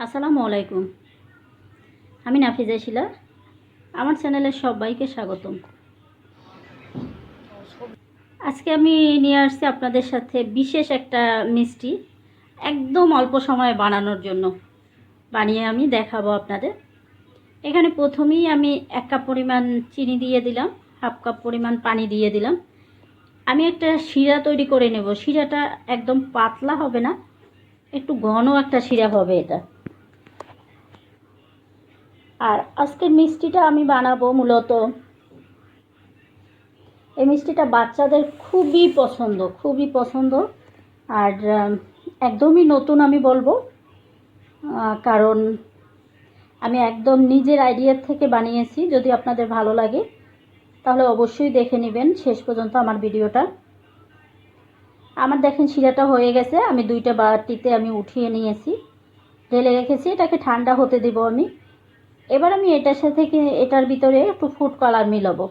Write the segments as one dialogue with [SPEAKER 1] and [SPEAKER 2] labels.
[SPEAKER 1] আসসালামু আলাইকুম। আমি নাফিজা শিলা। আমার চ্যানেলের সবাইকে স্বাগতম। আজকে আমি নিয়ে আসছি আপনাদের সাথে বিশেষ একটা মিষ্টি, একদম অল্প সময়ে বানানোর জন্য। বানিয়ে আমি দেখাবো আপনাদের। এখানে প্রথমেই আমি এক কাপ পরিমাণ চিনি দিয়ে দিলাম, হাফ কাপ পরিমাণ পানি দিয়ে দিলাম। আমি একটা শিরা তৈরি করে নেব। শিরাটা একদম পাতলা হবে না, একটু ঘন একটা শিরা হবে এটা। আর আজকের মিষ্টিটা আমি বানাবো মূলত। এই মিষ্টিটা বাচ্চাদের খুবই পছন্দ খুবই পছন্দ। আর একদমই নতুন আমি বলব কারণ আমি একদম নিজের আইডিয়ার থেকে বানিয়েছি, যদি আপনাদের ভালো লাগে, তাহলে অবশ্যই দেখে নেবেন শেষ পর্যন্ত আমার ভিডিওটা। আমার দেখেন শিরাটা হয়ে গেছে, আমি দুইটা বাটিতে আমি উঠিয়ে নিয়েছি। ঢেলে রেখেছি, এটাকে ঠান্ডা হতে দেবো আমি। এবার আমি এটার সাথে কি, এটার ভিতরে একটু ফুড কালার মিলাবো।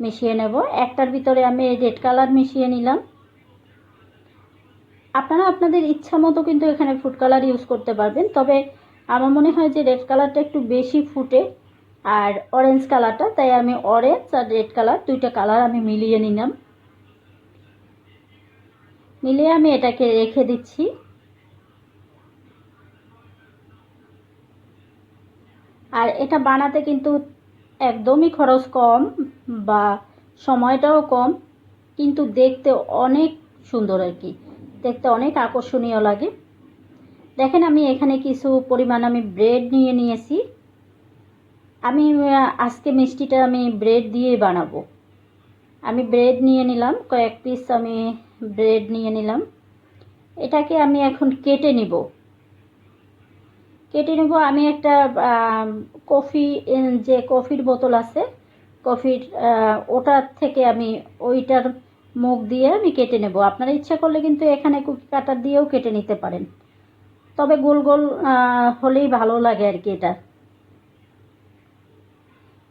[SPEAKER 1] মিশিয়ে নেব। একটার ভিতরে আমি রেড কালার মিশিয়ে নিলাম। আপনারা আপনাদের ইচ্ছা মতো কিন্তু এখানে ফুড কালার ইউজ করতে পারবেন, তবে আমার মনে হয় যে রেড কালারটা একটু বেশি ফুটে আর অরেঞ্জ কালারটা তাই আমি অরেঞ্জ আর রেড কালার দুইটা কালার আমি মিলিয়ে নিলাম। মিলিয়ে আমি এটাকে রেখে দিচ্ছি। আর এটা বানাতে কিন্তু একদমই খরচ কম বা সময়টাও কম, কিন্তু দেখতে অনেক সুন্দর আর কি। দেখতে অনেক আকর্ষণীয় লাগে। দেখেন আমি এখানে কিছু পরিমাণ আমি ব্রেড নিয়ে নিয়েছি। আমি, আজকে মিষ্টিটা আমি ব্রেড দিয়ে বানাবো। আমি ব্রেড নিয়ে নিলাম, কয়েক পিস আমি ব্রেড নিয়ে নিলাম। এটাকে আমি এখন কেটে নিব। কেটে নেব। আমি একটা কফি যে কফির বোতল আছে, কফির ওটার থেকে আমি ওইটার মুখ দিয়ে আমি কেটে নেব। আপনারা ইচ্ছা করলে কিন্তু এখানে কুকি কাটার দিয়েও কেটে নিতে পারেন। তবে গোল গোল হলেই ভালো লাগে আর কি এটা।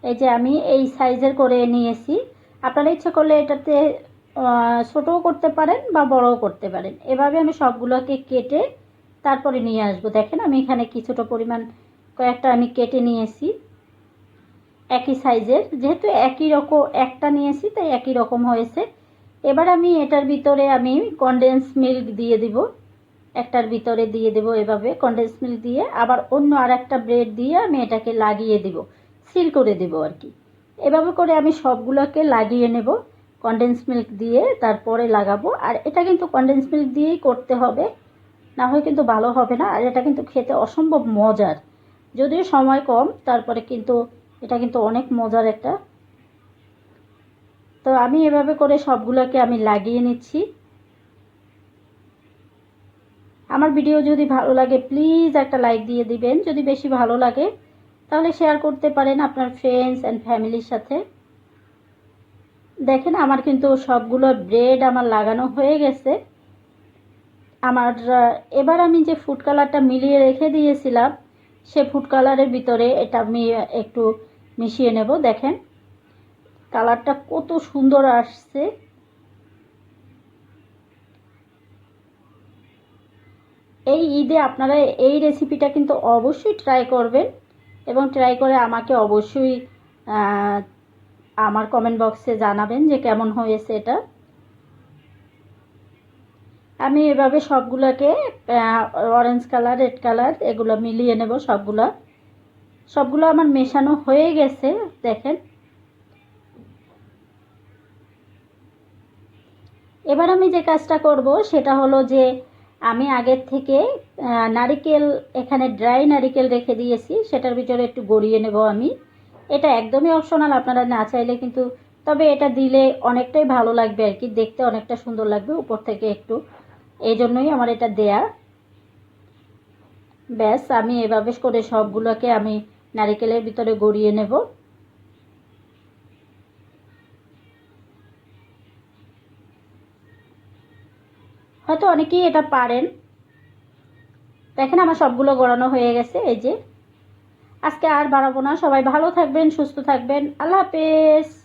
[SPEAKER 1] এই যে আমি এই সাইজের করে নিয়েছি। আপনারা ইচ্ছা করলে এটাতে ছোটও করতে পারেন বা বড়ও করতে পারেন। এভাবে আমি সবগুলোকে কেটে তারপরে নিয়ে আসব। দেখেন আমি এখানে কিছুটা পরিমাণ কয়েকটা আমি কেটে নিয়েছি। একই সাইজের, যেহেতু একই রকম, একটা নিয়েছি, তাই একই রকম হয়েছে। এবার আমি এটার ভিতরে আমি কনডেন্স মিল্ক দিয়ে দিব। একটার ভিতরে দিয়ে দেব এভাবে কনডেন্স মিল্ক দিয়ে। আবার অন্য আর একটা ব্রেড দিয়ে আমি এটাকে লাগিয়ে দিব সিল করে দেব আর কি। এভাবে করে আমি সবগুলোকে লাগিয়ে নেব কনডেন্স মিল্ক দিয়ে তারপরে লাগাবো। আর এটা কিন্তু কনডেন্স মিল্ক দিয়েই করতে হবে। না হয় কিন্তু ভালো হবে না, আর এটা কিন্তু খেতে অসম্ভব মজার। যদিও সময় কম, তারপরে কিন্তু এটা কিন্তু অনেক মজার একটা। তো আমি এভাবে করে সবগুলোকে আমি লাগিয়ে নিচ্ছি। আমার ভিডিও যদি ভালো লাগে, প্লিজ একটা লাইক দিয়ে দিবেন। যদি বেশি ভালো লাগে, তাহলে শেয়ার করতে পারেন আপনার ফ্রেন্ডস অ্যান্ড ফ্যামিলির সাথে। দেখেন, আমার কিন্তু সবগুলো ব্রেড আমার লাগানো হয়ে গেছে। আমার এবার আমি যে ফুড কালারটা মিলিয়ে রেখে দিয়েছিলাম, সে ফুড কালারের ভিতরে এটা আমি একটু মিশিয়ে নেব, দেখেন। কালারটা কত সুন্দর আসছে। এই ঈদে আপনারা এই রেসিপিটা কিন্তু অবশ্যই ট্রাই করবেন এবং ট্রাই করে আমাকে অবশ্যই আমার কমেন্ট বক্সে জানাবেন যে কেমন হয়েছে এটা। আমি এভাবে সবগুলোকে অরেঞ্জ কালার রেড কালার এগুলো মিলিয়ে নেব সবগুলো। সবগুলো আমার মেশানো হয়ে গেছে, দেখেন। এবার আমি যে কাজটা করব, সেটা হলো যে আমি আগের থেকে নারিকেল, এখানে ড্রাই নারিকেল রেখে দিয়েছি, সেটার ভিতরে একটু গড়িয়ে নেব আমি। এটা একদমই অপশনাল আপনারা না চাইলে কিন্তু, তবে এটা দিলে অনেকটাই ভালো লাগবে আর কি, দেখতে অনেকটা সুন্দর লাগবে উপর থেকে একটু। এই জন্যই আমার এটা দেয়া। ব্যাস, আমি এভাবে করে সবগুলোকে আমি নারিকেলের ভিতরে গড়িয়ে নেব। হয়তো অনেকেই এটা পারেন। দেখেন আমার সবগুলো গড়ানো হয়ে গেছে, এই যে। আজকে আর বাড়াবো না। সবাই ভালো থাকবেন, সুস্থ থাকবেন। আল্লাহ হাফেজ।